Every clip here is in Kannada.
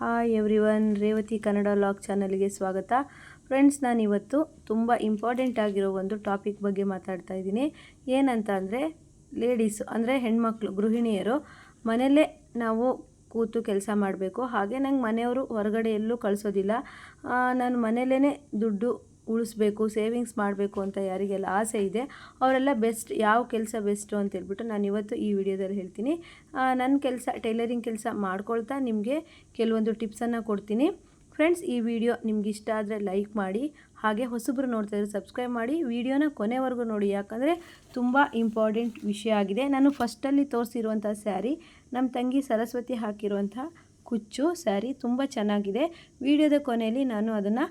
Hi everyone Revathi Kannada vlog ಚಾನಲ್ಗೆ ಸ್ವಾಗತ. ಫ್ರೆಂಡ್ಸ್ ನಾನು ಇವತ್ತು ತುಂಬ ಇಂಪಾರ್ಟೆಂಟ್ ಆಗಿರೋ ಒಂದು ಟಾಪಿಕ್ ಬಗ್ಗೆ ಮಾತಾಡ್ತಾ ಇದ್ದೀನಿ. ಏನಂತ ಅಂದರೆ ಲೇಡೀಸು ಅಂದರೆ ಹೆಣ್ಮಕ್ಳು, ಗೃಹಿಣಿಯರು, ಮನೆಯಲ್ಲೇ ನಾವು ಕೂತು ಕೆಲಸ ಮಾಡಬೇಕು. ಹಾಗೆ ನಂಗೆ ಮನೆಯವರು ಹೊರಗಡೆ ಎಲ್ಲೂ ಕಳಿಸೋದಿಲ್ಲ. ನಾನು ಮನೆಯಲ್ಲೇ ದುಡ್ಡು ಉಳಿಸ್ಬೇಕು ಸೇವಿಂಗ್ಸ್ ಮಾಡಬೇಕು ಅಂತ ಯಾರಿಗೆಲ್ಲ ಆಸೆ ಇದೆ, ಅವರೆಲ್ಲ ಬೆಸ್ಟ್ ಯಾವ ಕೆಲಸ ಬೆಸ್ಟು ಅಂತ ಹೇಳ್ಬಿಟ್ಟು ನಾನು ಇವತ್ತು ಈ ವಿಡಿಯೋದಲ್ಲಿ ಹೇಳ್ತೀನಿ. ನನ್ನ ಕೆಲಸ ಟೈಲರಿಂಗ್ ಕೆಲಸ ಮಾಡ್ಕೊಳ್ತಾ ನಿಮಗೆ ಕೆಲವೊಂದು ಟಿಪ್ಸನ್ನು ಕೊಡ್ತೀನಿ. ಫ್ರೆಂಡ್ಸ್ ಈ ವಿಡಿಯೋ ನಿಮ್ಗೆ ಇಷ್ಟ ಆದರೆ ಲೈಕ್ ಮಾಡಿ, ಹಾಗೆ ಹೊಸಬ್ರು ನೋಡ್ತಾ ಇದ್ರೆ ಸಬ್ಸ್ಕ್ರೈಬ್ ಮಾಡಿ. ವಿಡಿಯೋನ ಕೊನೆವರೆಗೂ ನೋಡಿ, ಯಾಕಂದರೆ ತುಂಬ ಇಂಪಾರ್ಟೆಂಟ್ ವಿಷಯ ಆಗಿದೆ. ನಾನು ಫಸ್ಟಲ್ಲಿ ತೋರಿಸಿರುವಂಥ ಸ್ಯಾರಿ ನಮ್ಮ ತಂಗಿ ಸರಸ್ವತಿ ಹಾಕಿರುವಂಥ ಕುಚ್ಚು ಸ್ಯಾರಿ ತುಂಬ ಚೆನ್ನಾಗಿದೆ. ವಿಡಿಯೋದ ಕೊನೆಯಲ್ಲಿ ನಾನು ಅದನ್ನು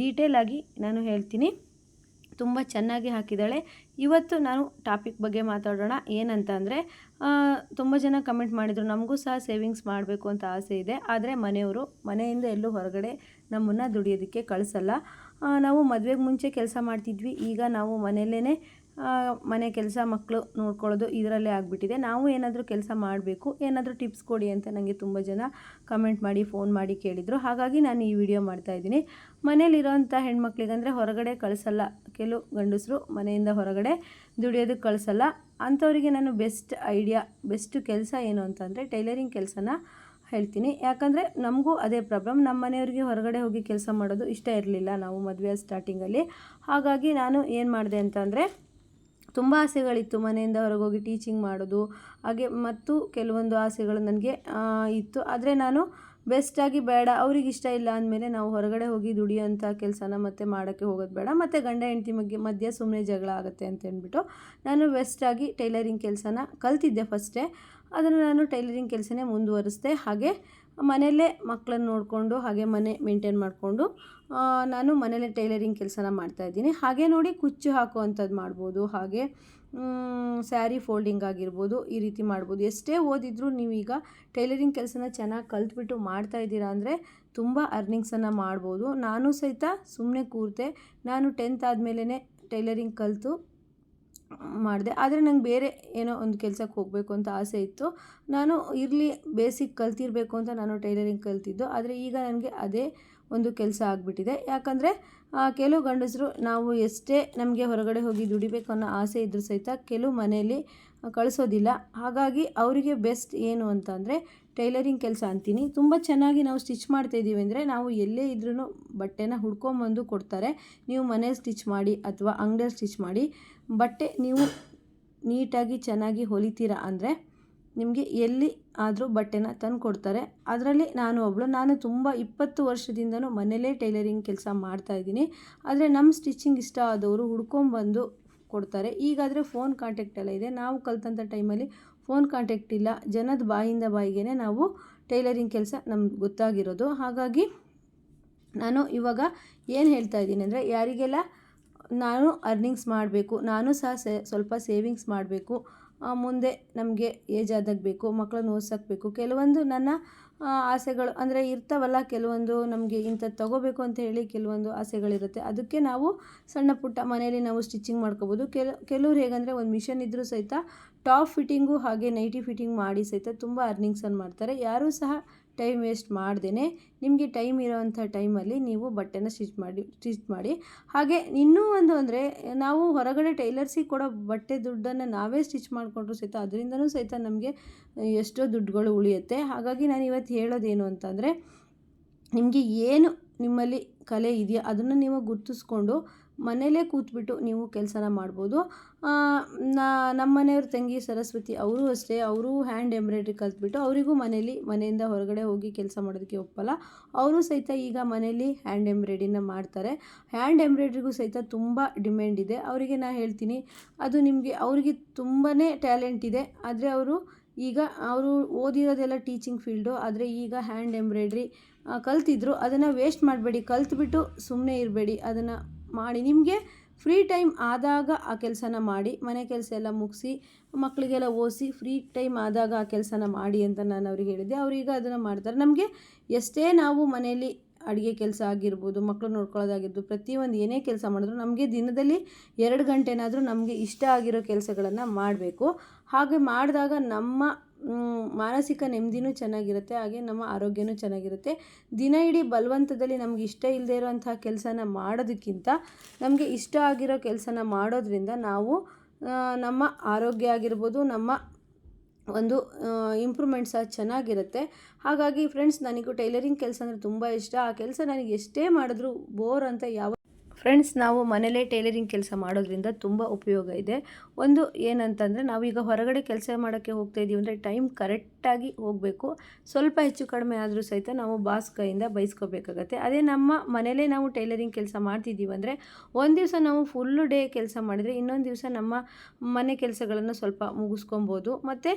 ಡೀಟೇಲ್ ಆಗಿ ನಾನು ಹೇಳ್ತೀನಿ. ತುಂಬ ಚೆನ್ನಾಗಿ ಹಾಕಿದ್ದಾಳೆ. ಇವತ್ತು ನಾನು ಟಾಪಿಕ್ ಬಗ್ಗೆ ಮಾತಾಡೋಣ. ಏನಂತ ಅಂದರೆ ತುಂಬ ಜನ ಕಮೆಂಟ್ ಮಾಡಿದರು, ನಮಗೂ ಸಹ ಸೇವಿಂಗ್ಸ್ ಮಾಡಬೇಕು ಅಂತ ಆಸೆ ಇದೆ. ಆದರೆ ಮನೆಯವರು, ಮನೆಯಿಂದ ಎಲ್ಲೂ ಹೊರಗಡೆ ನಮ್ಮನ್ನು ದುಡಿಯೋದಕ್ಕೆ ಕಳಿಸಲ್ಲ. ನಾವು ಮದುವೆಗೆ ಮುಂಚೆ ಕೆಲಸ ಮಾಡ್ತಿದ್ವಿ. ಈಗ ನಾವು ಮನೆಯಲ್ಲೇ ಮನೆ ಕೆಲಸ ಮಕ್ಕಳು ನೋಡ್ಕೊಳ್ಳೋದು ಇದರಲ್ಲೇ ಆಗಿಬಿಟ್ಟಿದೆ. ನಾವು ಏನಾದರೂ ಕೆಲಸ ಮಾಡಬೇಕು, ಏನಾದರೂ ಟಿಪ್ಸ್ ಕೊಡಿ ಅಂತ ನನಗೆ ತುಂಬ ಜನ ಕಮೆಂಟ್ ಮಾಡಿ, ಫೋನ್ ಮಾಡಿ ಕೇಳಿದರು. ಹಾಗಾಗಿ ನಾನು ಈ ವಿಡಿಯೋ ಮಾಡ್ತಾಯಿದ್ದೀನಿ ಮನೇಲಿರೋಂಥ ಹೆಣ್ಮಕ್ಳಿಗಂದರೆ ಹೊರಗಡೆ ಕಳಿಸಲ್ಲ. ಕೆಲವು ಗಂಡಸರು ಮನೆಯಿಂದ ಹೊರಗಡೆ ದುಡಿಯೋದಕ್ಕೆ ಕಳಿಸಲ್ಲ. ಅಂಥವರಿಗೆ ನಾನು ಬೆಸ್ಟ್ ಐಡಿಯಾ, ಬೆಸ್ಟ್ ಕೆಲಸ ಏನು ಅಂತಂದರೆ ಟೈಲರಿಂಗ್ ಕೆಲಸನ ಹೇಳ್ತೀನಿ. ಯಾಕಂದರೆ ನಮಗೂ ಅದೇ ಪ್ರಾಬ್ಲಮ್. ನಮ್ಮ ಮನೆಯವ್ರಿಗೆ ಹೊರಗಡೆ ಹೋಗಿ ಕೆಲಸ ಮಾಡೋದು ಇಷ್ಟ ಇರಲಿಲ್ಲ ನಾವು ಮದುವೆ ಸ್ಟಾರ್ಟಿಂಗಲ್ಲಿ. ಹಾಗಾಗಿ ನಾನು ಏನು ಮಾಡಿದೆ ಅಂತಂದರೆ ತುಂಬ ಆಸೆಗಳಿತ್ತು ಮನೆಯಿಂದ ಹೊರಗೆ ಹೋಗಿ ಟೀಚಿಂಗ್ ಮಾಡೋದು. ಹಾಗೆ ಮತ್ತು ಕೆಲವೊಂದು ಆಸೆಗಳು ನನಗೆ ಇತ್ತು. ಆದರೆ ನಾನು ಬೆಸ್ಟಾಗಿ ಬೇಡ, ಅವ್ರಿಗೆ ಇಷ್ಟ ಇಲ್ಲ ಅಂದಮೇಲೆ ನಾವು ಹೊರಗಡೆ ಹೋಗಿ ದುಡಿಯೋಂಥ ಕೆಲಸನ ಮತ್ತೆ ಮಾಡೋಕ್ಕೆ ಹೋಗೋದು ಬೇಡ. ಮತ್ತು ಗಂಡ ಹೆಂಡತಿ ಮಗ್ಗೆ ಮಧ್ಯೆ ಸುಮ್ಮನೆ ಜಗಳ ಆಗುತ್ತೆ ಅಂತ ಅಂದ್ಬಿಟ್ಟು ನಾನು ಬೆಸ್ಟಾಗಿ ಟೈಲರಿಂಗ್ ಕೆಲಸನ ಕಲ್ತಿದ್ದೆ ಫಸ್ಟೇ ಅದನ್ನು ನಾನು ಟೈಲರಿಂಗ್ ಕೆಲಸನೇ ಮುಂದುವರಿಸಿದೆ. ಹಾಗೆ ಮನೆಯಲ್ಲೇ ಮಕ್ಕಳನ್ನ ನೋಡಿಕೊಂಡು, ಹಾಗೆ ಮನೆ ಮೇಂಟೈನ್ ಮಾಡಿಕೊಂಡು ನಾನು ಮನೆಯಲ್ಲೇ ಟೈಲರಿಂಗ್ ಕೆಲಸನ ಮಾಡ್ತಾಯಿದ್ದೀನಿ ಹಾಗೆ ನೋಡಿ ಕುಚ್ಚು ಹಾಕುವಂಥದ್ದು ಮಾಡ್ಬೋದು, ಹಾಗೆ ಸ್ಯಾರಿ ಫೋಲ್ಡಿಂಗ್ ಆಗಿರ್ಬೋದು, ಈ ರೀತಿ ಮಾಡ್ಬೋದು. ಎಷ್ಟೇ ಓದಿದ್ರು ನೀವೀಗ ಟೈಲರಿಂಗ್ ಕೆಲಸನ ಚೆನ್ನಾಗಿ ಕಲ್ತ್ಬಿಟ್ಟು ಮಾಡ್ತಾ ಇದ್ದೀರಾ ಅಂದರೆ ತುಂಬ ಅರ್ನಿಂಗ್ಸನ್ನು ಮಾಡ್ಬೋದು. ನಾನು ಸಹಿತ ಸುಮ್ಮನೆ ಕೂರ್ತೆ. ನಾನು ಟೆಂತ್ ಆದಮೇಲೆ ಟೈಲರಿಂಗ್ ಕಲಿತು ಮಾಡಿದೆ. ಆದರೆ ನಂಗೆ ಬೇರೆ ಏನೋ ಒಂದು ಕೆಲಸಕ್ಕೆ ಹೋಗಬೇಕು ಅಂತ ಆಸೆ ಇತ್ತು. ನಾನು ಇರಲಿ, ಬೇಸಿಕ್ ಕಲ್ತಿರಬೇಕು ಅಂತ ನಾನು ಟೈಲರಿಂಗ್ ಕಲ್ತಿದ್ದು. ಆದರೆ ಈಗ ನನಗೆ ಅದೇ ಒಂದು ಕೆಲಸ ಆಗಿಬಿಟ್ಟಿದೆ. ಯಾಕಂದರೆ ಕೆಲವು ಗಂಡಸರು ನಾವು ಎಷ್ಟೇ ನಮಗೆ ಹೊರಗಡೆ ಹೋಗಿ ದುಡಿಬೇಕು ಅನ್ನೋ ಆಸೆ ಇದ್ದರೂ ಸಹಿತ ಕೆಲವು ಮನೆಯಲ್ಲಿ ಕಳಿಸೋದಿಲ್ಲ. ಹಾಗಾಗಿ ಅವರಿಗೆ ಬೆಸ್ಟ್ ಏನು ಅಂತಂದರೆ ಟೈಲರಿಂಗ್ ಕೆಲಸ ಅಂತೀನಿ. ತುಂಬ ಚೆನ್ನಾಗಿ ನಾವು ಸ್ಟಿಚ್ ಮಾಡ್ತಾಯಿದ್ದೀವಿ ಅಂದರೆ ನಾವು ಎಲ್ಲೇ ಇದ್ರೂ ಬಟ್ಟೆನ ಹುಡ್ಕೊಂಬಂದು ಕೊಡ್ತಾರೆ. ನೀವು ಮನೇಲಿ ಸ್ಟಿಚ್ ಮಾಡಿ ಅಥವಾ ಅಂಗಡಿಯಲ್ಲಿ ಸ್ಟಿಚ್ ಮಾಡಿ ಬಟ್ಟೆ ನೀವು ನೀಟಾಗಿ ಚೆನ್ನಾಗಿ ಹೊಲಿತೀರ ಅಂದರೆ ನಿಮಗೆ ಎಲ್ಲಿ ಆದರೂ ಬಟ್ಟೆನ ತಂದು ಕೊಡ್ತಾರೆ ಅದರಲ್ಲಿ ನಾನು ಒಬ್ಬಳು ನಾನು ತುಂಬ ಇಪ್ಪತ್ತು ವರ್ಷದಿಂದನೂ ಮನೇಲೇ ಟೈಲರಿಂಗ್ ಕೆಲಸ ಮಾಡ್ತಾಯಿದ್ದೀನಿ ಆದರೆ ನಮ್ಮ ಸ್ಟಿಚಿಂಗ್ ಇಷ್ಟ ಆದವರು ಹುಡ್ಕೊಂಬಂದು ಕೊಡ್ತಾರೆ. ಈಗಾದರೆ ಫೋನ್ ಕಾಂಟ್ಯಾಕ್ಟ್ ಎಲ್ಲ ಇದೆ. ನಾವು ಕಲ್ತಂಥ ಟೈಮಲ್ಲಿ ಫೋನ್ ಕಾಂಟ್ಯಾಕ್ಟ್ ಇಲ್ಲ. ಜನದ ಬಾಯಿಂದ ಬಾಯಿಗೆ ನಾವು ಟೈಲರಿಂಗ್ ಕೆಲಸ ನಮ್ಗೆ ಗೊತ್ತಾಗಿರೋದು. ಹಾಗಾಗಿ ನಾನು ಇವಾಗ ಏನು ಹೇಳ್ತಾ ಇದ್ದೀನಿ ಅಂದರೆ ಯಾರಿಗೆಲ್ಲ ನಾನು ಅರ್ನಿಂಗ್ಸ್ ಮಾಡಬೇಕು, ನಾನು ಸಹ ಸೇ, ಸ್ವಲ್ಪ ಸೇವಿಂಗ್ಸ್ ಮಾಡಬೇಕು ಮುಂದೆ ನಮಗೆ ಏಜ್ ಆದಾಗ ಬೇಕು ಮಕ್ಕಳನ್ನ ಓದ್ಸಕ್ಬೇಕು. ಕೆಲವೊಂದು ನನ್ನ ಆಸೆಗಳು ಅಂದರೆ ಇರ್ತಾವಲ್ಲ, ಕೆಲವೊಂದು ನಮಗೆ ಇಂಥದ್ದು ತಗೋಬೇಕು ಅಂತ ಹೇಳಿ ಕೆಲವೊಂದು ಆಸೆಗಳಿರುತ್ತೆ. ಅದಕ್ಕೆ ನಾವು ಸಣ್ಣ ಪುಟ್ಟ ಮನೆಯಲ್ಲಿ ನಾವು ಸ್ಟಿಚಿಂಗ್ ಮಾಡ್ಕೋಬೋದು. ಕೆಲ, ಕೆಲವ್ರು ಹೇಗಂದರೆ ಒಂದು ಮಿಷನ್ ಇದ್ದರೂ ಸಹಿತ ಟಾಪ್ ಫಿಟ್ಟಿಂಗು ಹಾಗೆ ನೈಟಿ ಫಿಟ್ಟಿಂಗ್ ಮಾಡಿ ಸಹಿತ ತುಂಬ ಅರ್ನಿಂಗ್ಸನ್ನು ಮಾಡ್ತಾರೆ. ಯಾರೂ ಸಹ ಟೈಮ್ ವೇಸ್ಟ್ ಮಾಡ್ದೇ ನಿಮಗೆ ಟೈಮ್ ಇರೋವಂಥ ಟೈಮಲ್ಲಿ ನೀವು ಬಟ್ಟೆನ ಸ್ಟಿಚ್ ಮಾಡಿ ಸ್ಟಿಚ್ ಮಾಡಿ. ಹಾಗೆ ಇನ್ನೂ ಒಂದು ಅಂದರೆ, ನಾವು ಹೊರಗಡೆ ಟೈಲರ್ಸಿಗೆ ಕೊಡೋ ಬಟ್ಟೆ ದುಡ್ಡನ್ನು ನಾವೇ ಸ್ಟಿಚ್ ಮಾಡಿಕೊಂಡ್ರು ಸಹಿತ ಅದರಿಂದನೂ ಸಹಿತ ನಮಗೆ ಎಷ್ಟೋ ದುಡ್ಡುಗಳು ಉಳಿಯುತ್ತೆ. ಹಾಗಾಗಿ ನಾನು ಇವತ್ತು ಹೇಳೋದೇನು ಅಂತಂದರೆ, ನಿಮಗೆ ಏನು ನಿಮ್ಮಲ್ಲಿ ಕಲೆ ಇದೆಯಾ ಅದನ್ನು ನೀವು ಗುರ್ತಿಸ್ಕೊಂಡು ಮನೇಲೇ ಕೂತ್ಬಿಟ್ಟು ನೀವು ಕೆಲಸನ ಮಾಡ್ಬೋದು. ನಮ್ಮ ಮನೆಯವ್ರ ತಂಗಿ ಸರಸ್ವತಿ ಅವರು ಅಷ್ಟೇ, ಅವರು ಹ್ಯಾಂಡ್ ಎಂಬ್ರಾಯ್ಡ್ರಿ ಕಲ್ತ್ಬಿಟ್ಟು ಅವರಿಗೂ ಮನೇಲಿ, ಮನೆಯಿಂದ ಹೊರಗಡೆ ಹೋಗಿ ಕೆಲಸ ಮಾಡೋದಕ್ಕೆ ಒಪ್ಪಲ್ಲ. ಅವರು ಸಹಿತ ಈಗ ಮನೇಲಿ ಹ್ಯಾಂಡ್ ಎಂಬ್ರಾಯ್ಡ್ರಿನ ಮಾಡ್ತಾರೆ. ಹ್ಯಾಂಡ್ ಎಂಬ್ರಾಯ್ಡ್ರಿಗೂ ಸಹಿತ ತುಂಬ ಡಿಮ್ಯಾಂಡ್ ಇದೆ. ಅವರಿಗೆ ನಾನು ಹೇಳ್ತೀನಿ, ಅದು ನಿಮಗೆ, ಅವರಿಗೆ ತುಂಬಾ ಟ್ಯಾಲೆಂಟ್ ಇದೆ. ಆದರೆ ಅವರು ಈಗ, ಅವರು ಓದಿರೋದೆಲ್ಲ ಟೀಚಿಂಗ್ ಫೀಲ್ಡು, ಆದರೆ ಈಗ ಹ್ಯಾಂಡ್ ಎಂಬ್ರಾಯ್ಡ್ರಿ ಕಲ್ತಿದ್ರು, ಅದನ್ನು ವೇಸ್ಟ್ ಮಾಡಬೇಡಿ. ಕಲ್ತ್ಬಿಟ್ಟು ಸುಮ್ಮನೆ ಇರಬೇಡಿ. ಅದನ್ನು ಮಾಡಿ, ನಿಮಗೆ ಫ್ರೀ ಟೈಮ್ ಆದಾಗ ಆ ಕೆಲಸನ ಮಾಡಿ, ಮನೆ ಕೆಲಸ ಎಲ್ಲ ಮುಗಿಸಿ ಮಕ್ಕಳಿಗೆಲ್ಲ ಓದಿಸಿ ಫ್ರೀ ಟೈಮ್ ಆದಾಗ ಆ ಕೆಲಸನ ಮಾಡಿ ಅಂತ ನಾನು ಅವ್ರಿಗೆ ಹೇಳಿದ್ದೆ. ಅವ್ರೀಗ ಅದನ್ನು ಮಾಡ್ತಾರೆ. ನಮಗೆ ಎಷ್ಟೇ ನಾವು ಮನೆಯಲ್ಲಿ ಅಡುಗೆ ಕೆಲಸ ಆಗಿರ್ಬೋದು ಮಕ್ಕಳು ನೋಡ್ಕೊಳ್ಳೋದಾಗಿರ್ಬೋದು, ಪ್ರತಿಯೊಂದು ಏನೇ ಕೆಲಸ ಮಾಡಿದ್ರು ನಮಗೆ ದಿನದಲ್ಲಿ ಎರಡು ಗಂಟೆನಾದರೂ ನಮಗೆ ಇಷ್ಟ ಆಗಿರೋ ಕೆಲಸಗಳನ್ನು ಮಾಡಬೇಕು. ಹಾಗೆ ಮಾಡಿದಾಗ ನಮ್ಮ ಮಾನಸಿಕ ನೆಮ್ಮದಿನೂ ಚೆನ್ನಾಗಿರುತ್ತೆ, ಹಾಗೆ ನಮ್ಮ ಆರೋಗ್ಯನೂ ಚೆನ್ನಾಗಿರುತ್ತೆ. ದಿನ ಇಡೀ ಬಲವಂತದಲ್ಲಿ ನಮ್ಗೆ ಇಷ್ಟ ಇಲ್ಲದೆ ಇರುವಂತಹ ಕೆಲಸನ ಮಾಡೋದಕ್ಕಿಂತ ನಮಗೆ ಇಷ್ಟ ಆಗಿರೋ ಕೆಲಸನ ಮಾಡೋದ್ರಿಂದ ನಾವು ನಮ್ಮ ಆರೋಗ್ಯ ಆಗಿರ್ಬೋದು, ನಮ್ಮ ಒಂದು ಇಂಪ್ರೂವ್ಮೆಂಟ್ ಸಹ ಚೆನ್ನಾಗಿರುತ್ತೆ. ಹಾಗಾಗಿ ಫ್ರೆಂಡ್ಸ್ ನನಗೂ ಟೈಲರಿಂಗ್ ಕೆಲಸ ಅಂದರೆ ತುಂಬ ಇಷ್ಟ. ಆ ಕೆಲಸ ನನಗೆ ಎಷ್ಟೇ ಮಾಡಿದ್ರೂ ಬೋರ್ ಅಂತ ಯಾವ ಫ್ರೆಂಡ್ಸ್ ನಾವು ಮನೇಲೇ ಟೈಲರಿಂಗ್ ಕೆಲಸ ಮಾಡೋದ್ರಿಂದ ತುಂಬ ಉಪಯೋಗ ಇದೆ. ಒಂದು ಏನಂತಂದರೆ ನಾವೀಗ ಹೊರಗಡೆ ಕೆಲಸ ಮಾಡೋಕ್ಕೆ ಹೋಗ್ತಾ ಇದ್ದೀವಿ ಅಂದರೆ ಟೈಮ್ ಕರೆಕ್ಟಾಗಿ ಹೋಗಬೇಕು. ಸ್ವಲ್ಪ ಹೆಚ್ಚು ಕಡಿಮೆ ಆದರೂ ಸಹಿತ ನಾವು ಬಾಸ್ ಕೈಯಿಂದ ಬೈಸ್ಕೋಬೇಕಾಗತ್ತೆ. ಅದೇ ನಮ್ಮ ಮನೇಲೇ ನಾವು ಟೈಲರಿಂಗ್ ಕೆಲಸ ಮಾಡ್ತಿದ್ದೀವಿ ಅಂದರೆ ಒಂದು ದಿವಸ ನಾವು ಫುಲ್ಲು ಡೇ ಕೆಲಸ ಮಾಡಿದರೆ ಇನ್ನೊಂದು ದಿವಸ ನಮ್ಮ ಮನೆ ಕೆಲಸಗಳನ್ನು ಸ್ವಲ್ಪ ಮುಗಿಸ್ಕೊಬೋದು. ಮತ್ತು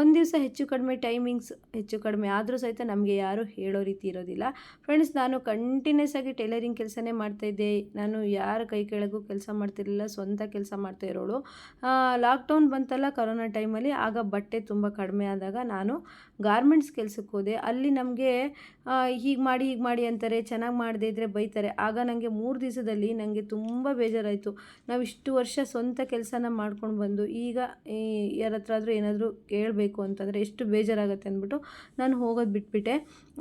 ಒಂದು ದಿವಸ ಹೆಚ್ಚು ಕಡಿಮೆ ಟೈಮಿಂಗ್ಸ್ ಹೆಚ್ಚು ಕಡಿಮೆ ಆದರೂ ಸಹಿತ ನಮಗೆ ಯಾರೂ ಹೇಳೋ ರೀತಿ ಇರೋದಿಲ್ಲ. ಫ್ರೆಂಡ್ಸ್ ನಾನು ಕಂಟಿನ್ಯೂಸ್ ಆಗಿ ಟೈಲರಿಂಗ್ ಕೆಲಸನೇ ಮಾಡ್ತಾಯಿದ್ದೆ ನಾನು ಯಾರ ಕೈ ಕೆಳಗೂ ಕೆಲಸ ಮಾಡ್ತಿರಲಿಲ್ಲ, ಸ್ವಂತ ಕೆಲಸ ಮಾಡ್ತಾ ಇರೋಳು. ಲಾಕ್ಡೌನ್ ಬಂತಲ್ಲ ಕರೋನಾ ಟೈಮಲ್ಲಿ ಆಗ ಬಟ್ಟೆ ತುಂಬ ಕಡಿಮೆ ಆದಾಗ ನಾನು ಗಾರ್ಮೆಂಟ್ಸ್ ಕೆಲಸಕ್ಕೆ ಹೋದೆ. ಅಲ್ಲಿ ನಮಗೆ ಹೀಗೆ ಮಾಡಿ ಹೀಗೆ ಮಾಡಿ ಅಂತಾರೆ, ಚೆನ್ನಾಗಿ ಮಾಡದೇ ಇದ್ದರೆ ಬೈತಾರೆ. ಆಗ ನನಗೆ ಮೂರು ದಿವಸದಲ್ಲಿ ನನಗೆ ತುಂಬ ಬೇಜಾರಾಯಿತು. ನಾವು ಇಷ್ಟು ವರ್ಷ ಸ್ವಂತ ಕೆಲಸನ ಮಾಡ್ಕೊಂಡು ಬಂದು, ಈಗ ಯಾರ ಹತ್ರ ಆದರೂ ಏನಾದರೂ ಕೇಳಬೇಕು ಅಂತಂದರೆ ಎಷ್ಟು ಬೇಜಾರಾಗುತ್ತೆ ಅಂದ್ಬಿಟ್ಟು ನಾನು ಹೋಗೋದು ಬಿಟ್ಬಿಟ್ಟೆ.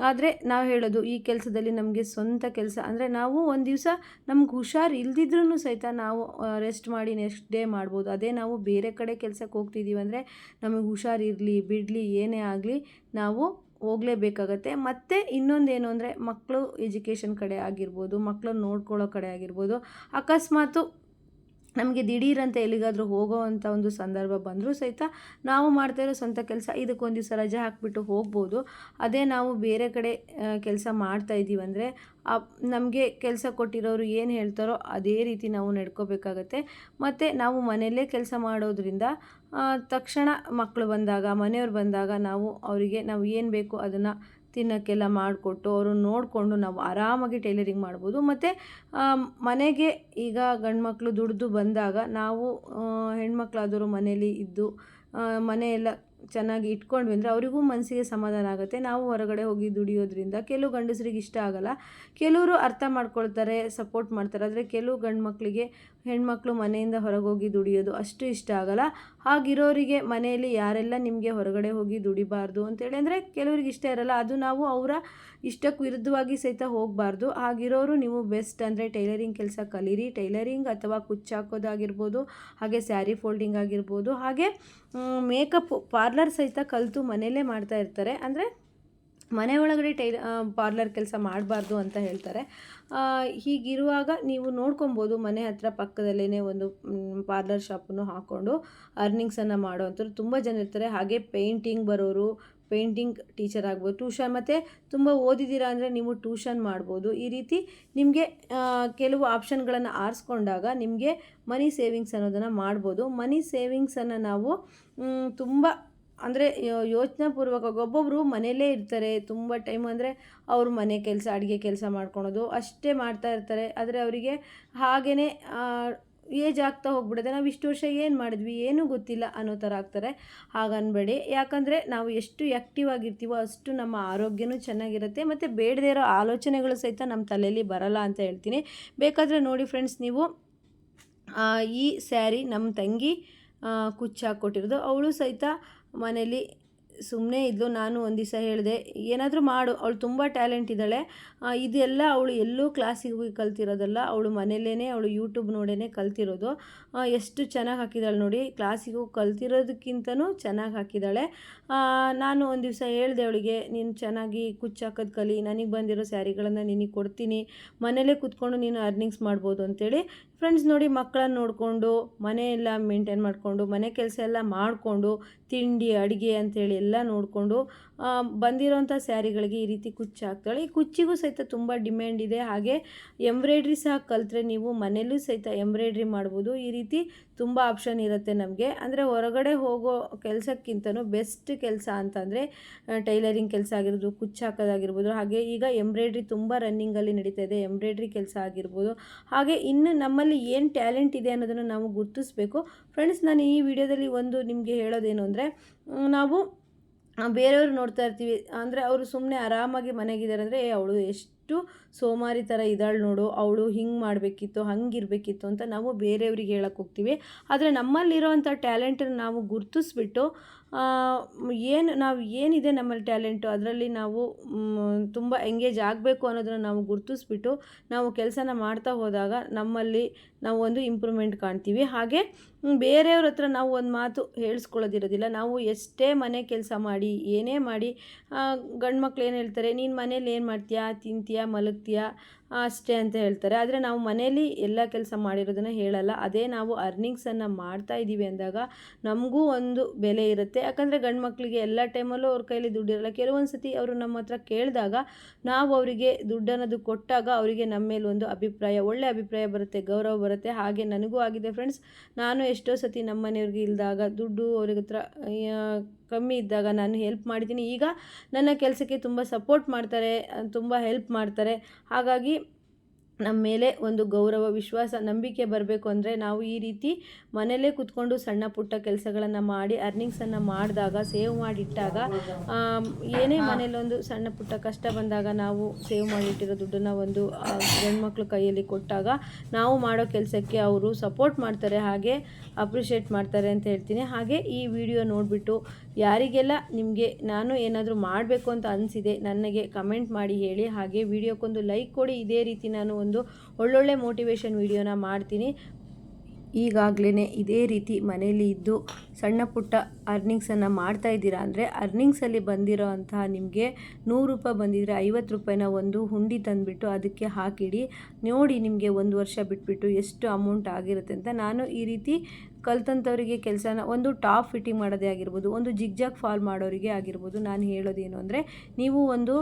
ಆದರೆ ನಾವು ಹೇಳೋದು, ಈ ಕೆಲಸದಲ್ಲಿ ನಮಗೆ ಸ್ವಂತ ಕೆಲಸ, ಅಂದರೆ ನಾವು ಒಂದು ದಿವಸ ನಮ್ಗೆ ಹುಷಾರು ಇಲ್ದಿದ್ರೂ ಸಹಿತ ನಾವು ರೆಸ್ಟ್ ಮಾಡಿ ನೆಕ್ಸ್ಟ್ ಡೇ ಮಾಡ್ಬೋದು. ಅದೇ ನಾವು ಬೇರೆ ಕಡೆ ಕೆಲಸಕ್ಕೆ ಹೋಗ್ತಿದ್ದೀವಿ ಅಂದರೆ ನಮಗೆ ಹುಷಾರಿರಲಿ ಬಿಡಲಿ, ಏನೇ ಆಗಲಿ ನಾವು ಹೋಗಲೇಬೇಕಾಗತ್ತೆ. ಮತ್ತು ಇನ್ನೊಂದೇನು ಅಂದರೆ ಮಕ್ಕಳು ಎಜುಕೇಷನ್ ಕಡೆ ಆಗಿರ್ಬೋದು ಮಕ್ಕಳನ್ನ ನೋಡ್ಕೊಳ್ಳೋ ಕಡೆ ಆಗಿರ್ಬೋದು ಅಕಸ್ಮಾತು ನಮಗೆ ದಿಢೀರಂತ ಎಲ್ಲಿಗಾದರೂ ಹೋಗೋ ಅಂಥ ಒಂದು ಸಂದರ್ಭ ಬಂದರೂ ಸಹಿತ ನಾವು ಮಾಡ್ತಾ ಇರೋ ಸ್ವಂತ ಕೆಲಸ ಇದಕ್ಕೊಂದು ದಿವಸ ರಜೆ ಹಾಕಿಬಿಟ್ಟು ಹೋಗ್ಬೋದು. ಅದೇ ನಾವು ಬೇರೆ ಕಡೆ ಕೆಲಸ ಮಾಡ್ತಾ ಇದ್ದೀವಿ ಅಂದರೆ ನಮಗೆ ಕೆಲಸ ಕೊಟ್ಟಿರೋರು ಏನು ಹೇಳ್ತಾರೋ ಅದೇ ರೀತಿ ನಾವು ನಡ್ಕೋಬೇಕಾಗತ್ತೆ. ಮತ್ತು ನಾವು ಮನೆಯಲ್ಲೇ ಕೆಲಸ ಮಾಡೋದ್ರಿಂದ ತಕ್ಷಣ ಮಕ್ಕಳು ಬಂದಾಗ, ಮನೆಯವ್ರು ಬಂದಾಗ ನಾವು ಅವರಿಗೆ ನಾವು ಏನು ಬೇಕು ಅದನ್ನು ತಿನ್ನೋಕ್ಕೆಲ್ಲ ಮಾಡಿಕೊಟ್ಟು ಅವರು ನೋಡಿಕೊಂಡು ನಾವು ಆರಾಮಾಗಿ ಟೈಲರಿಂಗ್ ಮಾಡ್ಬೋದು. ಮತ್ತು ಮನೆಗೆ ಈಗ ಗಂಡ್ಮಕ್ಳು ದುಡಿದು ಬಂದಾಗ ನಾವು ಹೆಣ್ಮಕ್ಳಾದವರು ಮನೇಲಿ ಇದ್ದು ಮನೆಯೆಲ್ಲ ಚೆನ್ನಾಗಿ ಇಟ್ಕೊಂಡ್ವಿ ಅಂದರೆ ಅವರಿಗೂ ಮನಸ್ಸಿಗೆ ಸಮಾಧಾನ ಆಗುತ್ತೆ. ನಾವು ಹೊರಗಡೆ ಹೋಗಿ ದುಡಿಯೋದ್ರಿಂದ ಕೆಲವು ಗಂಡಸರಿಗೆ ಇಷ್ಟ ಆಗಲ್ಲ. ಕೆಲವರು ಅರ್ಥ ಮಾಡ್ಕೊಳ್ತಾರೆ ಸಪೋರ್ಟ್ ಮಾಡ್ತಾರೆ. ಆದರೆ ಕೆಲವು ಗಂಡು ಮಕ್ಕಳಿಗೆ ಹೆಣ್ಮಕ್ಳು ಮನೆಯಿಂದ ಹೊರಗೋಗಿ ದುಡಿಯೋದು ಅಷ್ಟು ಇಷ್ಟ ಆಗಲ್ಲ. ಹಾಗಿರೋರಿಗೆ ಮನೆಯಲ್ಲಿ ಯಾರೆಲ್ಲ ನಿಮಗೆ ಹೊರಗಡೆ ಹೋಗಿ ದುಡಿಬಾರ್ದು ಅಂತೇಳಿ ಅಂದರೆ ಕೆಲವ್ರಿಗೆ ಇಷ್ಟ ಇರಲ್ಲ. ಅದು ನಾವು ಅವರ ಇಷ್ಟಕ್ಕೆ ವಿರುದ್ಧವಾಗಿ ಸಹಿತ ಹೋಗಬಾರ್ದು. ಹಾಗಿರೋರು ನೀವು ಬೆಸ್ಟ್ ಅಂದರೆ ಟೈಲರಿಂಗ್ ಕೆಲಸ ಕಲೀರಿ. ಟೈಲರಿಂಗ್ ಅಥವಾ ಕುಚ್ಚಾಕೋದಾಗಿರ್ಬೋದು ಹಾಗೆ ಸ್ಯಾರಿ ಫೋಲ್ಡಿಂಗ್ ಆಗಿರ್ಬೋದು, ಹಾಗೆ ಮೇಕಪ್ ಪಾರ್ಲರ್ ಸಹಿತ ಕಲಿತು ಮನೆಯಲ್ಲೇ ಮಾಡ್ತಾ ಇರ್ತಾರೆ. ಅಂದರೆ ಮನೆ ಒಳಗಡೆ ಟೈಲ್ ಪಾರ್ಲರ್ ಕೆಲಸ ಮಾಡಬಾರ್ದು ಅಂತ ಹೇಳ್ತಾರೆ. ಹೀಗಿರುವಾಗ ನೀವು ನೋಡ್ಕೊಬೋದು ಮನೆ ಹತ್ರ ಪಕ್ಕದಲ್ಲೇ ಒಂದು ಪಾರ್ಲರ್ ಶಾಪನ್ನು ಹಾಕ್ಕೊಂಡು ಅರ್ನಿಂಗ್ಸನ್ನು ಮಾಡೋವಂಥವ್ರು ತುಂಬ ಜನ ಇರ್ತಾರೆ. ಹಾಗೆ ಪೇಂಟಿಂಗ್ ಬರೋರು, ಪೇಂಟಿಂಗ್ ಟೀಚರ್ ಆಗ್ಬೋದು, ಟ್ಯೂಷನ್ ಮತ್ತು ತುಂಬ ಓದಿದ್ದೀರಾ ಅಂದರೆ ನೀವು ಟ್ಯೂಷನ್ ಮಾಡ್ಬೋದು. ಈ ರೀತಿ ನಿಮಗೆ ಕೆಲವು ಆಪ್ಷನ್ಗಳನ್ನು ಆರಿಸ್ಕೊಂಡಾಗ ನಿಮಗೆ ಮನಿ ಸೇವಿಂಗ್ಸ್ ಅನ್ನೋದನ್ನು ಮಾಡ್ಬೋದು. ಮನಿ ಸೇವಿಂಗ್ಸನ್ನು ನಾವು ತುಂಬ ಅಂದರೆ ಯೋಚನೆ ಪೂರ್ವಕವಾಗಿ ಒಬ್ಬೊಬ್ಬರು ಮನೆಯಲ್ಲೇ ಇರ್ತಾರೆ. ತುಂಬ ಟೈಮ್ ಅಂದರೆ ಅವರು ಮನೆ ಕೆಲಸ, ಅಡುಗೆ ಕೆಲಸ ಮಾಡ್ಕೊಳೋದು, ಅಷ್ಟೇ ಮಾಡ್ತಾ ಇರ್ತಾರೆ. ಆದರೆ ಅವರಿಗೆ ಹಾಗೇ ಏಜ್ ಆಗ್ತಾ ಹೋಗ್ಬಿಡುತ್ತೆ ನಾವು ಇಷ್ಟು ವರ್ಷ ಏನು ಮಾಡಿದ್ವಿ, ಏನೂ ಗೊತ್ತಿಲ್ಲ ಅನ್ನೋ ಥರ ಆಗ್ತಾರೆ. ಹಾಗನ್ಬೇಡಿ. ಯಾಕಂದರೆ ನಾವು ಎಷ್ಟು ಆ್ಯಕ್ಟಿವ್ ಆಗಿರ್ತೀವೋ ಅಷ್ಟು ನಮ್ಮ ಆರೋಗ್ಯನೂ ಚೆನ್ನಾಗಿರುತ್ತೆ. ಮತ್ತು ಬೇಡದೇ ಇರೋ ಆಲೋಚನೆಗಳು ಸಹಿತ ನಮ್ಮ ತಲೆಯಲ್ಲಿ ಬರಲ್ಲ ಅಂತ ಹೇಳ್ತೀನಿ. ಬೇಕಾದರೆ ನೋಡಿ ಫ್ರೆಂಡ್ಸ್ ನೀವು ಈ ಸ್ಯಾರಿ ನಮ್ಮ ತಂಗಿ ಕುಚ್ಚು ಹಾಕ್ಕೊಟ್ಟಿರೋದು. ಅವಳು ಸಹಿತ ಮನೇಲಿ ಸುಮ್ಮನೆ ಇದ್ಲು. ನಾನು ಒಂದು ದಿವಸ ಹೇಳಿದೆ, ಏನಾದರೂ ಮಾಡು. ಅವಳು ತುಂಬ ಟ್ಯಾಲೆಂಟ್ ಇದ್ದಾಳೆ. ಇದೆಲ್ಲ ಅವಳು ಎಲ್ಲೂ ಕ್ಲಾಸಿಗೆ ಹೋಗಿ ಕಲ್ತಿರೋದಲ್ಲ. ಅವಳು ಮನೆಯಲ್ಲೇ ಅವಳು ಯೂಟ್ಯೂಬ್ ನೋಡೇ ಕಲ್ತಿರೋದು. ಎಷ್ಟು ಚೆನ್ನಾಗಿ ಹಾಕಿದ್ದಾಳೆ ನೋಡಿ. ಕ್ಲಾಸಿಗೆ ಹೋಗಿ ಕಲ್ತಿರೋದಕ್ಕಿಂತನೂ ಚೆನ್ನಾಗಿ ಹಾಕಿದ್ದಾಳೆ ನಾನು ಒಂದು ದಿವಸ ಹೇಳ್ದೆ ಅವಳಿಗೆ, ನೀನು ಚೆನ್ನಾಗಿ ಕುಚ್ಚು ಹಾಕೋದು ಕಲಿ, ನನಗೆ ಬಂದಿರೋ ಸ್ಯಾರಿಗಳನ್ನು ನಿನಗೆ ಕೊಡ್ತೀನಿ. ಮನೇಲೇ ಕೂತ್ಕೊಂಡು ನೀನು ಅರ್ನಿಂಗ್ಸ್ ಮಾಡ್ಬೋದು ಅಂತೇಳಿ ಫ್ರೆಂಡ್ಸ್ ನೋಡಿ ಮಕ್ಕಳನ್ನ ನೋಡಿಕೊಂಡು ಮನೆಯೆಲ್ಲ ಮೇಂಟೈನ್ ಮಾಡಿಕೊಂಡು, ಮನೆ ಕೆಲಸ ಎಲ್ಲ ಮಾಡಿಕೊಂಡು, ತಿಂಡಿ, ಅಡುಗೆ ಅಂತೇಳಿ ಎಲ್ಲ ನೋಡಿಕೊಂಡು ಬಂದಿರೋಂಥ ಸ್ಯಾರಿಗಳಿಗೆ ಈ ರೀತಿ ಕುಚ್ಚು ಹಾಕ್ತಾಳೆ. ಈ ಕುಚ್ಚಿಗೂ ಸಹಿತ ತುಂಬ ಡಿಮ್ಯಾಂಡ್ ಇದೆ. ಹಾಗೆ ಎಂಬ್ರಾಯ್ಡ್ರಿ ಸಹ ಕಲಿತ್ರೆ ನೀವು ಮನೇಲೂ ಸಹಿತ ಎಂಬ್ರಾಯ್ಡ್ರಿ ಮಾಡ್ಬೋದು. ಈ ರೀತಿ ತುಂಬ ಆಪ್ಷನ್ ಇರುತ್ತೆ ನಮಗೆ. ಅಂದರೆ ಹೊರಗಡೆ ಹೋಗೋ ಕೆಲಸಕ್ಕಿಂತನೂ ಬೆಸ್ಟ್ ಕೆಲಸ ಅಂತಂದರೆ ಟೈಲರಿಂಗ್ ಕೆಲಸ ಆಗಿರ್ಬೋದು, ಕುಚ್ಚು ಹಾಕೋದಾಗಿರ್ಬೋದು. ಹಾಗೆ ಈಗ ಎಂಬ್ರಾಯ್ಡ್ರಿ ತುಂಬ ರನ್ನಿಂಗಲ್ಲಿ ನಡೀತಾ ಇದೆ. ಎಂಬ್ರಾಯ್ಡ್ರಿ ಕೆಲಸ ಆಗಿರ್ಬೋದು. ಹಾಗೆ ಇನ್ನು ನಮ್ಮಲ್ಲಿ ಏನು ಟ್ಯಾಲೆಂಟ್ ಇದೆ ಅನ್ನೋದನ್ನು ನಾವು ಗುರುತಿಸ್ಬೇಕು. ಫ್ರೆಂಡ್ಸ್ ನಾನು ಈ ವಿಡಿಯೋದಲ್ಲಿ ಒಂದು ನಿಮಗೆ ಹೇಳೋದೇನು ಅಂದರೆ, ನಾವು ಬೇರೆಯವ್ರು ನೋಡ್ತಾ ಇರ್ತೀವಿ. ಅಂದರೆ ಅವರು ಸುಮ್ಮನೆ ಆರಾಮಾಗಿ ಮನೆಗಿದ್ದಾರೆ ಅಂದರೆ ಏ ಅವಳು ಎಷ್ಟು ಸೋಮಾರಿ ಥರ ಇದ್ದಾಳೆ ನೋಡು, ಅವಳು ಹಿಂಗೆ ಮಾಡಬೇಕಿತ್ತು, ಹಂಗಿರಬೇಕಿತ್ತು ಅಂತ ನಾವು ಬೇರೆಯವ್ರಿಗೆ ಹೇಳಕ್ಕೆ ಹೋಗ್ತೀವಿ. ಆದರೆ ನಮ್ಮಲ್ಲಿರೋವಂಥ ಟ್ಯಾಲೆಂಟನ್ನು ನಾವು ಗುರುತಿಸ್ಬಿಟ್ಟು ಏನು ನಾವು ಏನಿದೆ ನಮ್ಮಲ್ಲಿ ಟ್ಯಾಲೆಂಟು, ಅದರಲ್ಲಿ ನಾವು ತುಂಬ ಎಂಗೇಜ್ ಆಗಬೇಕು ಅನ್ನೋದನ್ನು ನಾವು ಗುರುತಿಸ್ಬಿಟ್ಟು, ನಾವು ಕೆಲಸನ ಮಾಡ್ತಾ ಹೋದಾಗ ನಮ್ಮಲ್ಲಿ ನಾವು ಒಂದು ಇಂಪ್ರೂವ್ಮೆಂಟ್ ಕಾಣ್ತೀವಿ. ಹಾಗೆ ಬೇರೆಯವ್ರ ಹತ್ರ ನಾವು ಒಂದು ಮಾತು ಹೇಳಿಸ್ಕೊಳ್ಳೋದಿರೋದಿಲ್ಲ. ನಾವು ಎಷ್ಟೇ ಮನೆ ಕೆಲಸ ಮಾಡಿ, ಏನೇ ಮಾಡಿ ಗಂಡು ಮಕ್ಕಳು ಏನು ಹೇಳ್ತಾರೆ, ನೀನು ಮನೇಲಿ ಏನು ಮಾಡ್ತೀಯಾ, ತಿಂತೀಯಾ? किया मलक ಅಷ್ಟೇ ಅಂತ ಹೇಳ್ತಾರೆ. ಆದರೆ ನಾವು ಮನೇಲಿ ಎಲ್ಲ ಕೆಲಸ ಮಾಡಿರೋದನ್ನು ಹೇಳಲ್ಲ. ಅದೇ ನಾವು ಅರ್ನಿಂಗ್ಸನ್ನು ಮಾಡ್ತಾ ಇದ್ದೀವಿ ಅಂದಾಗ ನಮಗೂ ಒಂದು ಬೆಲೆ ಇರುತ್ತೆ. ಯಾಕಂದರೆ ಗಂಡು ಮಕ್ಕಳಿಗೆ ಎಲ್ಲ ಟೈಮಲ್ಲೂ ಅವ್ರ ಕೈಲಿ ದುಡ್ಡಿರಲ್ಲ ಕೆಲವೊಂದು ಸತಿ ಅವರು ನಮ್ಮ ಹತ್ರ ಕೇಳಿದಾಗ ನಾವು ಅವರಿಗೆ ದುಡ್ಡನ್ನೋದು ಕೊಟ್ಟಾಗ ಅವರಿಗೆ ನಮ್ಮ ಮೇಲೆ ಒಂದು ಅಭಿಪ್ರಾಯ, ಒಳ್ಳೆ ಅಭಿಪ್ರಾಯ ಬರುತ್ತೆ, ಗೌರವ ಬರುತ್ತೆ. ಹಾಗೆ ನನಗೂ ಆಗಿದೆ ಫ್ರೆಂಡ್ಸ್ ನಾನು ಎಷ್ಟೋ ಸತಿ ನಮ್ಮ ಮನೆಯವ್ರಿಗೆ ಇಲ್ಲದಾಗ ದುಡ್ಡು ಅವ್ರಿಗೆ ಹತ್ರ ಕಮ್ಮಿ ಇದ್ದಾಗ ನಾನು ಹೆಲ್ಪ್ ಮಾಡಿದ್ದೀನಿ. ಈಗ ನನ್ನ ಕೆಲಸಕ್ಕೆ ತುಂಬ ಸಪೋರ್ಟ್ ಮಾಡ್ತಾರೆ, ತುಂಬ ಹೆಲ್ಪ್ ಮಾಡ್ತಾರೆ. ಹಾಗಾಗಿ ನಮ್ಮ ಮೇಲೆ ಒಂದು ಗೌರವ ವಿಶ್ವಾಸ ನಂಬಿಕೆ ಬರಬೇಕು ಅಂದರೆ ನಾವು ಈ ರೀತಿ ಮನೆಯಲ್ಲೇ ಕೂತ್ಕೊಂಡು ಸಣ್ಣ ಪುಟ್ಟ ಕೆಲಸಗಳನ್ನು ಮಾಡಿ ಅರ್ನಿಂಗ್ಸನ್ನು ಮಾಡಿದಾಗ ಸೇವ್ ಮಾಡಿಟ್ಟಾಗ ಏನೇ ಮನೇಲೊಂದು ಸಣ್ಣ ಪುಟ್ಟ ಕಷ್ಟ ಬಂದಾಗ ನಾವು ಸೇವ್ ಮಾಡಿಟ್ಟಿರೋ ದುಡ್ಡನ್ನು ಒಂದು ಆ, ಗಂಡ್ಮಕ್ಳ ಕೈಯಲ್ಲಿ ಕೊಟ್ಟಾಗ ನಾವು ಮಾಡೋ ಕೆಲಸಕ್ಕೆ ಅವರು ಸಪೋರ್ಟ್ ಮಾಡ್ತಾರೆ ಹಾಗೆ ಅಪ್ರಿಷಿಯೇಟ್ ಮಾಡ್ತಾರೆ ಅಂತ ಹೇಳ್ತೀನಿ. ಹಾಗೆ ಈ ವಿಡಿಯೋ ನೋಡಿಬಿಟ್ಟು ಯಾರಿಗೆಲ್ಲ ನಿಮಗೆ ನಾನು ಏನಾದರೂ ಮಾಡಬೇಕು ಅಂತ ಅನಿಸಿದೆ, ನನಗೆ ಕಮೆಂಟ್ ಮಾಡಿ ಹೇಳಿ. ಹಾಗೆ ವಿಡಿಯೋಕ್ಕೊಂದು ಲೈಕ್ ಕೊಡಿ. ಇದೇ ರೀತಿ ನಾನು ಒಂದು ಒಳ್ಳೊಳ್ಳೆ ಮೋಟಿವೇಶನ್ ವಿಡಿಯೋನ ಮಾಡ್ತೀನಿ. ಈಗಾಗಲೇ ಇದೇ ರೀತಿ ಮನೆಯಲ್ಲಿ ಇದ್ದು ಸಣ್ಣ ಪುಟ್ಟ ಅರ್ನಿಂಗ್ಸನ್ನು ಮಾಡ್ತಾ ಇದ್ದೀರಾ ಅಂದರೆ ಅರ್ನಿಂಗ್ಸಲ್ಲಿ ಬಂದಿರೋ ಅಂತಹ ನಿಮಗೆ ನೂರು ರೂಪಾಯಿ ಬಂದಿದ್ದರೆ ಐವತ್ತು ರೂಪಾಯಿನ ಒಂದು ಹುಂಡಿ ತಂದುಬಿಟ್ಟು ಅದಕ್ಕೆ ಹಾಕಿಡಿ. ನೋಡಿ ನಿಮಗೆ ಒಂದು ವರ್ಷ ಬಿಟ್ಬಿಟ್ಟು ಎಷ್ಟು ಅಮೌಂಟ್ ಆಗಿರುತ್ತೆ ಅಂತ ನಾನು ಈ ರೀತಿ ಕಲ್ತಂಥವರಿಗೆ ಕೆಲಸನ ಒಂದು ಟಾಪ್ ಫಿಟ್ಟಿಂಗ್ ಮಾಡೋದೇ ಆಗಿರ್ಬೋದು, ಒಂದು ಜಿಗ್ಜಾಗ್ ಫಾಲ್ ಮಾಡೋರಿಗೆ ಆಗಿರ್ಬೋದು, ನಾನು ಹೇಳೋದೇನು ಅಂದರೆ ನೀವು ಒಂದು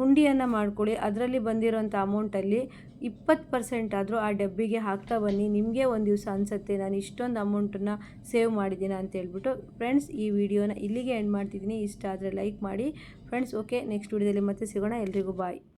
ಹುಂಡಿಯನ್ನು ಮಾಡ್ಕೊಳ್ಳಿ, ಅದರಲ್ಲಿ ಬಂದಿರೋಂಥ ಅಮೌಂಟಲ್ಲಿ ಇಪ್ಪತ್ತು ಪರ್ಸೆಂಟ್ ಆದರೂ ಆ ಡಬ್ಬಿಗೆ ಹಾಕ್ತಾ ಬನ್ನಿ, ನಿಮಗೆ ಒಂದು ದಿವಸ ಅನಿಸುತ್ತೆ, ನಾನು ಇಷ್ಟೊಂದು ಅಮೌಂಟನ್ನು ಸೇವ್ ಮಾಡಿದ್ದೀನಿ ಅಂತ ಹೇಳ್ಬಿಟ್ಟು ಫ್ರೆಂಡ್ಸ್ ಈ ವಿಡಿಯೋನ ಇಲ್ಲಿಗೆ ಎಂಡ್ ಮಾಡ್ತಿದ್ದೀನಿ. ಇಷ್ಟ ಆದರೆ ಲೈಕ್ ಮಾಡಿ. ಫ್ರೆಂಡ್ಸ್ ಓಕೆ ನೆಕ್ಸ್ಟ್ ವಿಡಿಯೋದಲ್ಲಿ ಮತ್ತೆ ಸಿಗೋಣ. ಎಲ್ರಿಗೂ ಬಾಯ್